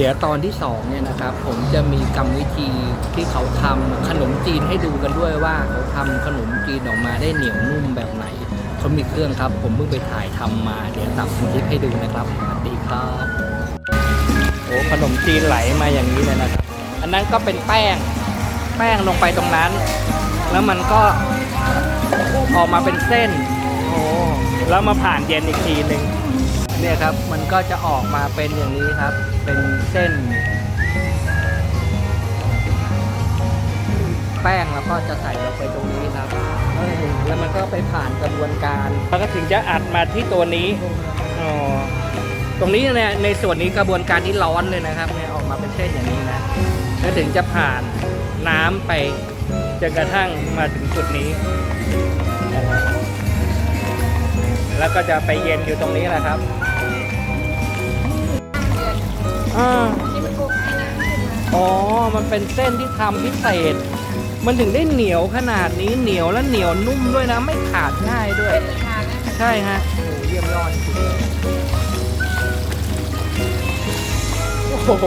เดี๋ยวตอนที่สองเนี่ยนะครับผมจะมีกรรมวิธีที่เขาทำขนมจีนให้ดูกันด้วยว่าเขาทำขนมจีนออกมาได้เหนียวนุ่มแบบไหนเขามีเครื่องครับ ผมเพิ่งไปถ่ายทำมา เดี๋ยวตัดคลิปให้ดูนะครับสวัสดีครับโอ้ขนมจีนไหลมาอย่างนี้เลยนะครับ อันนั้นก็เป็นแป้งแป้งลงไปตรงนั้น แล้วมันก็ออกมาเป็นเส้นโอ้แล้วมาผ่านเย็นอีกทีหนึ่ง เนี่ยครับมันก็จะออกมาเป็นอย่างนี้ครับ เป็นเส้น แป้งแล้วก็จะใส่ลงไปตรงนี้ครับแล้วมันก็ไปผ่านกระบวนการแล้วก็ถึงจะอัดมาที่ตัวนี้อ๋อตรงนี้เนี่ยในส่วนนี้กระบวนการที่ร้อนเลยนะครับเนี่ยออกมาเป็นเส้นอย่างนี้นะแล้วถึงจะผ่านน้ำไปจนกระทั่งมาถึงจุดนี้ แล้วก็จะไปเย็นอยู่ตรงนี้แหละครับ อ่าอ๋อ มันเป็นเส้นที่ทำพิเศษ มันถึงได้เหนียวขนาดนี้เหนียวและเหนียวนุ่มด้วยนะ ไม่ขาดง่ายด้วยใช่ฮะโอ้โหเยี่ยมยอดจริงๆโอ้โห